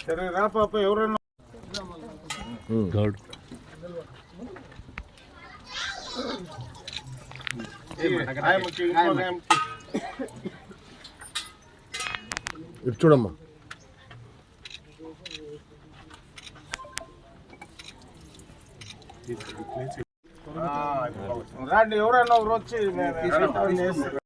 సరే రా పాప ఎవరన్నా. ఇటు చూడమ్మా. రాండి ఎవరన్నా ఒకరు వచ్చి నేను ఏర్పాటు చేస్తాను.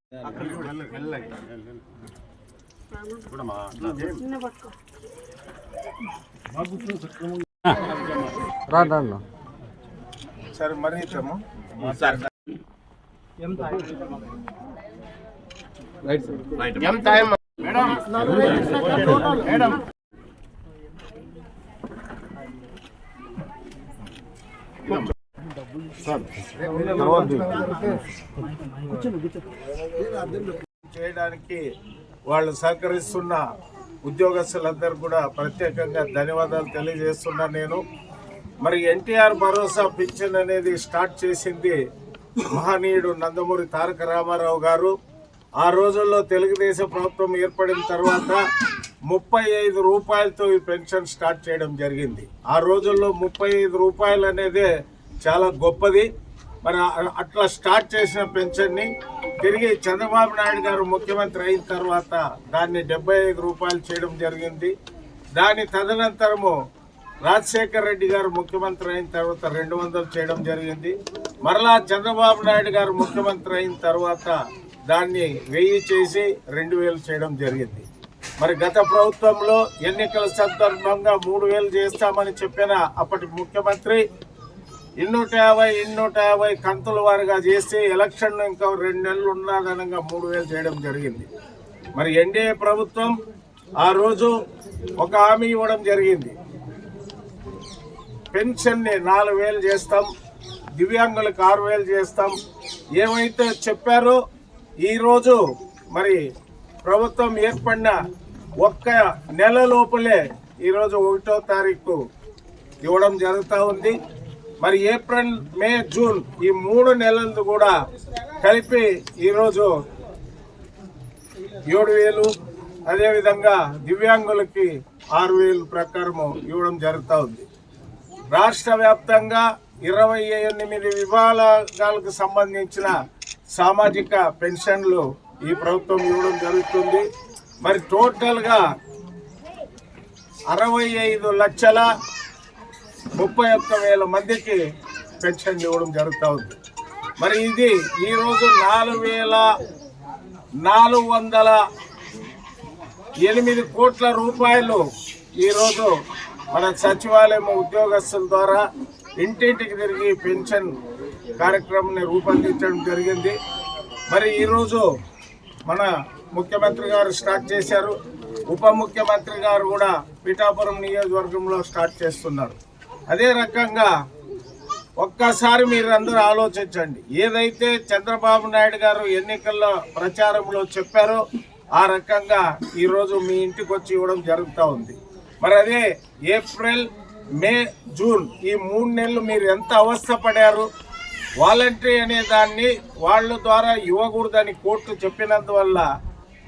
రా రా సరే మరి ఇచ్చాము ఎంత? Time madam. చేయడానికి వాళ్ళు సహకరిస్తున్న ఉద్యోగస్తులందరూ కూడా ప్రత్యేకంగా ధన్యవాదాలు తెలియజేస్తున్నా నేను. మరి ఎన్టీఆర్ భరోసా పింఛన్ అనేది స్టార్ట్ చేసింది మహనీయుడు నందమూరి తారక రామారావు గారు. ఆ రోజుల్లో తెలుగుదేశం ప్రభుత్వం ఏర్పడిన తర్వాత ముప్పై ఐదు రూపాయలతో ఈ పెన్షన్ స్టార్ట్ చేయడం జరిగింది. ఆ రోజుల్లో ముప్పై ఐదు రూపాయలు అనేది చాలా గొప్పది. మరి అట్లా స్టార్ట్ చేసిన పెన్షన్ని తిరిగి చంద్రబాబు నాయుడు గారు ముఖ్యమంత్రి అయిన తర్వాత దాన్ని డెబ్బై ఐదు రూపాయలు చేయడం జరిగింది. దాని తదనంతరము రాజశేఖర్ రెడ్డి గారు ముఖ్యమంత్రి అయిన తర్వాత రెండు వందలు చేయడం జరిగింది. మరలా చంద్రబాబు నాయుడు గారు ముఖ్యమంత్రి అయిన తర్వాత దాన్ని వెయ్యి చేసి రెండు వేలు చేయడం జరిగింది. మరి గత ప్రభుత్వంలో ఎన్నికల సందర్భంగా మూడు వేలు చేస్తామని చెప్పిన అప్పటి ముఖ్యమంత్రి ఇన్నూట యాభై ఇన్నూట యాభై కంతుల వారుగా చేసి ఎలక్షన్ ఇంకా రెండు నెలలు ఉన్నదనంగా మూడు వేలు చేయడం జరిగింది. మరి ఎన్డీఏ ప్రభుత్వం ఆ రోజు ఒక హామీ ఇవ్వడం జరిగింది. పెన్షన్ని నాలుగు వేలు చేస్తాం దివ్యాంగులకు ఆరు వేలు చేస్తాం. ఏమైతే చెప్పారో ఈరోజు మరి ప్రభుత్వం ఏర్పడిన ఒక్క నెల లోపలే ఈరోజు ఒకటో తారీఖు ఇవ్వడం జరుగుతూ ఉంది. మరి ఏప్రిల్ మే జూన్ ఈ మూడు నెలలు కూడా కలిపి ఈరోజు ఏడు వేలు అదేవిధంగా దివ్యాంగులకి ఆరు వేలు ప్రకారము ఇవ్వడం జరుగుతూ ఉంది. రాష్ట్ర వ్యాప్తంగా ఇరవై ఎనిమిది విభాగాలకు సంబంధించిన సామాజిక పెన్షన్లు ఈ ప్రభుత్వం ఇవ్వడం జరుగుతుంది. మరి టోటల్గా అరవై ఐదు లక్షల ముప్పై ఒక్క వేల మందికి పెన్షన్ ఇవ్వడం జరుగుతూ ఉంది. మరి ఇది ఈరోజు నాలుగు వేల నాలుగు వందల ఎనిమిది కోట్ల రూపాయలు ఈరోజు మన సచివాలయం ఉద్యోగస్తుల ద్వారా ఇంటింటికి తిరిగి పెన్షన్ కార్యక్రమాన్ని రూపొందించడం జరిగింది. మరి ఈరోజు మన ముఖ్యమంత్రి గారు స్టార్ట్ చేశారు. ఉప ముఖ్యమంత్రి గారు కూడా పిఠాపురం నియోజకవర్గంలో స్టార్ట్ చేస్తున్నారు. అదే రకంగా ఒక్కసారి మీరు అందరూ ఆలోచించండి. ఏదైతే చంద్రబాబు నాయుడు గారు ఎన్నికల్లో ప్రచారంలో చెప్పారో ఆ రకంగా ఈరోజు మీ ఇంటికి వచ్చి ఇవ్వడం జరుగుతూ ఉంది. మరి అదే ఏప్రిల్ మే జూన్ ఈ మూడు నెలలు మీరు ఎంత అవస్థపడారు? వాలంటరీ అనే దాన్ని వాళ్ళ ద్వారా ఇవ్వకూడదని కోర్టు చెప్పినందువల్ల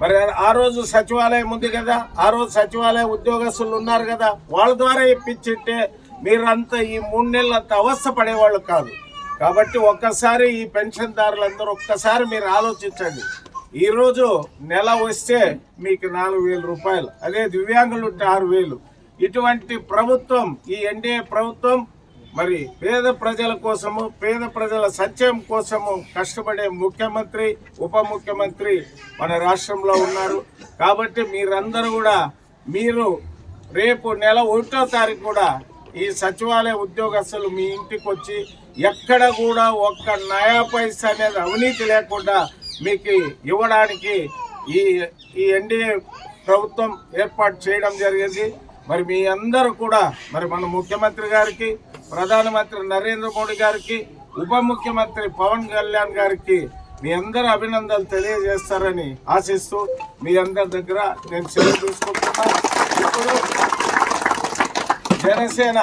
మరి ఆ రోజు సచివాలయం ఉంది కదా? ఆ రోజు సచివాలయ ఉద్యోగస్తులు ఉన్నారు కదా? వాళ్ళ ద్వారా ఇప్పించింటే మీరంతా ఈ మూడు నెలలంతా అవస్థ పడేవాళ్ళు కాదు. కాబట్టి ఒక్కసారి ఈ పెన్షన్దారులందరూ ఒక్కసారి మీరు ఆలోచించండి. ఈరోజు నెల వస్తే మీకు నాలుగు వేల రూపాయలు అదే దివ్యాంగులు ఉంటే ఆరు వేలు. ఇటువంటి ప్రభుత్వం ఈ ఎన్డీఏ ప్రభుత్వం మరి పేద ప్రజల కోసము పేద ప్రజల సంక్షేమం కోసము కష్టపడే ముఖ్యమంత్రి ఉప ముఖ్యమంత్రి మన రాష్ట్రంలో ఉన్నారు. కాబట్టి మీరందరూ కూడా మీరు రేపు నెల ఒకటో తారీఖు కూడా ఈ సచివాలయ ఉద్యోగస్తులు మీ ఇంటికి వచ్చి ఎక్కడ కూడా ఒక్క నయా పైస అనేది అవినీతి లేకుండా మీకు ఇవ్వడానికి ఈ ఈ ఎన్డీఏ ప్రభుత్వం ఏర్పాటు చేయడం జరిగింది. మరి మీ అందరూ కూడా మరి మన ముఖ్యమంత్రి గారికి ప్రధానమంత్రి నరేంద్ర మోడీ గారికి ఉప ముఖ్యమంత్రి పవన్ కళ్యాణ్ గారికి మీ అందరూ అభినందనలు తెలియజేస్తారని ఆశిస్తూ మీ అందరి దగ్గర నేను సెలవు తీసుకుంటున్నాను. ఇప్పుడు జనసేన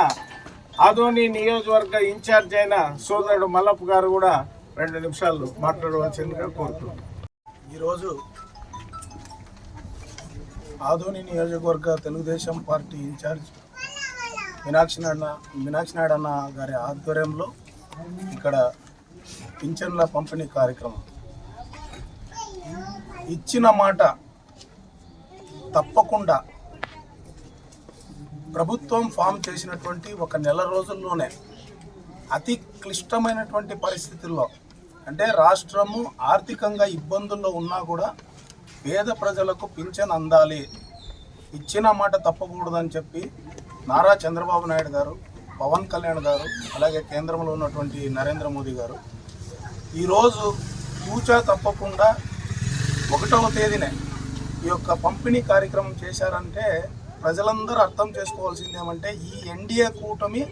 ఆదోని నియోజకవర్గ ఇన్ఛార్జ్ అయిన సోదరుడు మల్లప్ప గారు కూడా రెండు నిమిషాలు మాట్లాడవలసిందిగా కోరుతున్నాను ఈరోజు ఆదోని నియోజకవర్గ తెలుగుదేశం పార్టీ ఇన్ఛార్జ్ మీనాక్షి నాయన మీనాక్షి నాయుడన్న గారి ఆధ్వర్యంలో ఇక్కడ పింఛన్ల పంపిణీ కార్యక్రమం. ఇచ్చిన మాట తప్పకుండా ప్రభుత్వం ఫామ్ చేసినటువంటి ఒక నెల రోజుల్లోనే అతి క్లిష్టమైనటువంటి పరిస్థితుల్లో అంటే రాష్ట్రము ఆర్థికంగా ఇబ్బందుల్లో ఉన్నా కూడా పేద ప్రజలకు పింఛన్ అందాలి ఇచ్చిన మాట తప్పకూడదని చెప్పి నారా చంద్రబాబు నాయుడు గారు పవన్ కళ్యాణ్ గారు అలాగే కేంద్రంలో ఉన్నటువంటి నరేంద్ర మోదీ గారు ఈరోజు తూచా తప్పకుండా ఒకటవ తేదీనే ఈ యొక్క పంపిణీ కార్యక్రమం చేశారంటే ప్రజలందరూ అర్థం చేసుకోవాల్సింది ఏమంటే ఈ ఎన్డీఏ కూటమి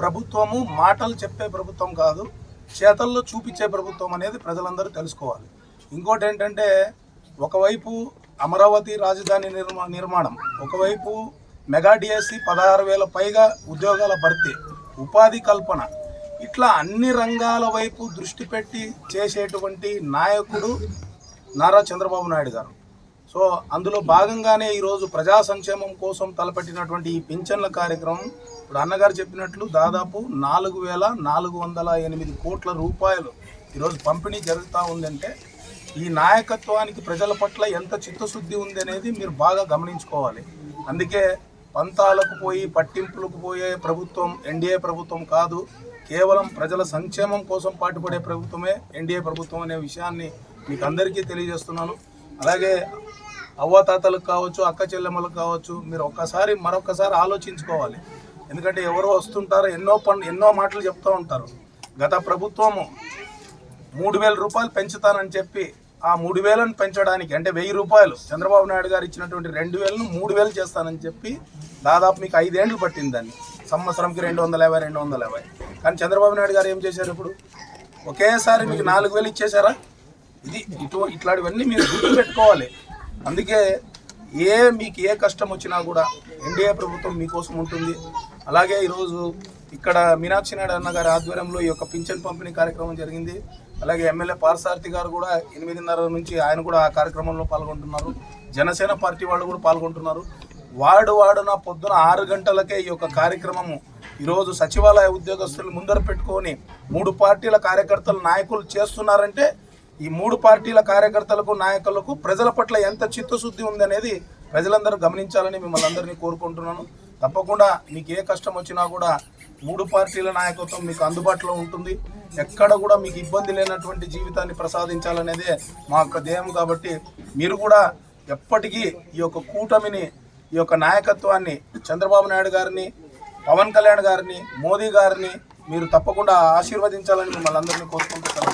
ప్రభుత్వము మాటలు చెప్పే ప్రభుత్వం కాదు చేతల్లో చూపించే ప్రభుత్వం అనేది ప్రజలందరూ తెలుసుకోవాలి. ఇంకోటి ఏంటంటే ఒకవైపు అమరావతి రాజధాని నిర్మా నిర్మాణం ఒకవైపు మెగా డిఎస్సి పదహారు వేల పైగా ఉద్యోగాల భర్తీ ఉపాధి కల్పన ఇట్లా అన్ని రంగాల వైపు దృష్టి పెట్టి చేసేటువంటి నాయకుడు నారా చంద్రబాబు నాయుడు గారు. సో అందులో భాగంగానే ఈరోజు ప్రజా సంక్షేమం కోసం తలపెట్టినటువంటి ఈ పింఛన్ల కార్యక్రమం. ఇప్పుడు అన్నగారు చెప్పినట్లు దాదాపు నాలుగు వేల నాలుగు వందల ఎనిమిది కోట్ల రూపాయలు ఈరోజు పంపిణీ జరుగుతూ ఉందంటే ఈ నాయకత్వానికి ప్రజల పట్ల ఎంత చిత్తశుద్ధి ఉంది అనేది మీరు బాగా గమనించుకోవాలి. అందుకే పంతాలకు పోయి పట్టింపులకు పోయే ప్రభుత్వం ఎన్డీఏ ప్రభుత్వం కాదు కేవలం ప్రజల సంక్షేమం కోసం పాటుపడే ప్రభుత్వమే ఎన్డీఏ ప్రభుత్వం అనే విషయాన్ని మీకు అందరికీ తెలియజేస్తున్నాను. అలాగే అవ్వాతాతలకు కావచ్చు అక్క చెల్లెమ్మలకు కావచ్చు మీరు ఒక్కసారి మరొకసారి ఆలోచించుకోవాలి. ఎందుకంటే ఎవరు వస్తుంటారో ఎన్నో పనులు ఎన్నో మాటలు చెప్తూ ఉంటారు. గత ప్రభుత్వము మూడు వేల రూపాయలు పెంచుతానని చెప్పి ఆ మూడు వేలను పెంచడానికి అంటే వెయ్యి రూపాయలు చంద్రబాబు నాయుడు గారు ఇచ్చినటువంటి రెండు వేలను మూడు వేలు చేస్తానని చెప్పి దాదాపు మీకు ఐదేండ్లు పట్టింది దాన్ని సంవత్సరంకి రెండు వందల యాభై రెండు వందల యాభై. కానీ చంద్రబాబు నాయుడు గారు ఏం చేశారు ఇప్పుడు? ఒకేసారి మీకు నాలుగు వేలు ఇచ్చేశారా? ఇది ఇటు ఇట్లాంటివన్నీ మీరు గుర్తు పెట్టుకోవాలి అందుకే ఏ మీకు ఏ కష్టం వచ్చినా కూడా ఎన్డీఏ ప్రభుత్వం మీకోసం ఉంటుంది. అలాగే ఈరోజు ఇక్కడ మీనాక్షి నాయుడు అన్న గారి ఆధ్వర్యంలో ఈ యొక్క పింఛన్ పంపిణీ కార్యక్రమం జరిగింది. అలాగే ఎమ్మెల్యే పార్సారథి గారు కూడా ఎనిమిదిన్నర నుంచి ఆయన కూడా ఆ కార్యక్రమంలో పాల్గొంటున్నారు. జనసేన పార్టీ వాళ్ళు కూడా పాల్గొంటున్నారు. వాడు వాడున పొద్దున ఆరు గంటలకే ఈ యొక్క కార్యక్రమము ఈరోజు సచివాలయ ఉద్యోగస్తులు ముందర పెట్టుకొని మూడు పార్టీల కార్యకర్తలు నాయకులు చేస్తున్నారంటే ఈ మూడు పార్టీల కార్యకర్తలకు నాయకులకు ప్రజల పట్ల ఎంత చిత్తశుద్ధి ఉందనేది ప్రజలందరూ గమనించాలని మిమ్మల్ని అందరినీ కోరుకుంటున్నాను. తప్పకుండా మీకు ఏ కష్టం వచ్చినా కూడా మూడు పార్టీల నాయకత్వం మీకు అందుబాటులో ఉంటుంది. ఎక్కడ కూడా మీకు ఇబ్బంది లేనటువంటి జీవితాన్ని ప్రసాదించాలనేదే మా యొక్క ధ్యేయం కాబట్టి మీరు కూడా ఎప్పటికీ ఈ యొక్క కూటమిని ఈ యొక్క నాయకత్వాన్ని చంద్రబాబు నాయుడు గారిని పవన్ కళ్యాణ్ గారిని మోదీ గారిని మీరు తప్పకుండా ఆశీర్వదించాలని మిమ్మల్ని అందరినీ కోరుకుంటున్నాను